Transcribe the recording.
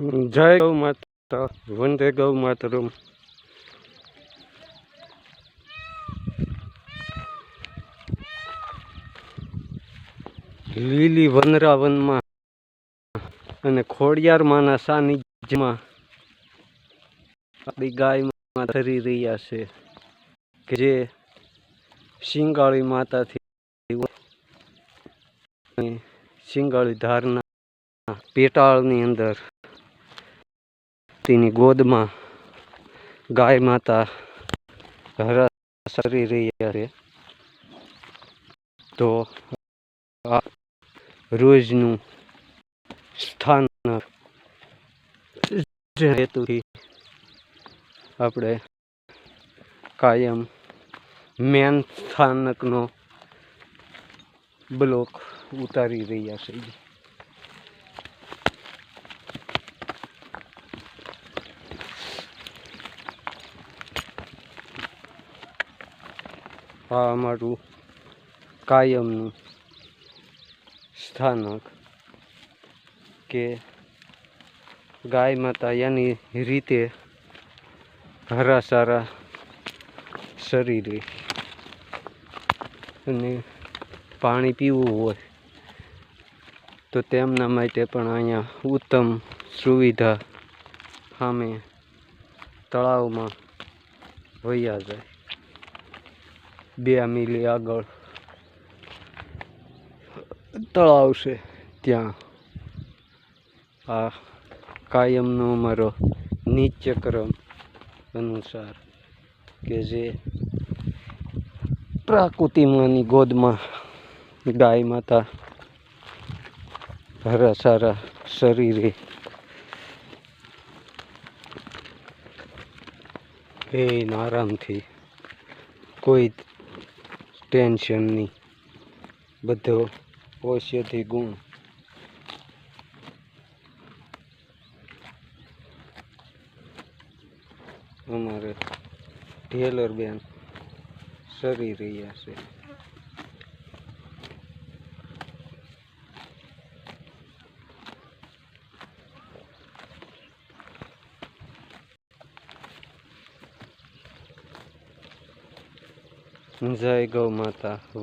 જય ગૌ માતા, વંદે ગૌ માતરમ. લીલી વનરાવનમાં અને ખોડિયારમાંના સાનિધ્યમાં આપણી ગાયમાં ધરી રહ્યા છે કે જે શિંગાળી માતાથી શિંગાળી ધારના પેટાળની અંદર તેની ગોદમાં ગાય માતા હરા સરી રહ્યા છે તો આ રોજનું સ્થાન હેતુથી આપણે કાયમ મેન સ્થાનકનો બ્લોક ઉતારી રહ્યા છીએ. આ અમારું કાયમનું સ્થાનક કે ગાય માતા એની રીતે હરા સારા શરીરે અને પાણી પીવું હોય તો તેમના માટે પણ અહીંયા ઉત્તમ સુવિધા સામે તળાવમાં વૈયા જાય. બે મિલી આગળ. તળાવ છે ત્યાં. આ કાયમનો અમારો નિત્યક્રમ અનુસાર કે જે પ્રાકૃતિમાંની ગોદમાં ગાય માતા હરા સારા શરીરે એ આરામથી કોઈ ટેન્શન નહીં. બધો ઔષધિ ગુણ. અમારે ટેલર બેન સરી રહ્યા છે. જય ગૌ માતા.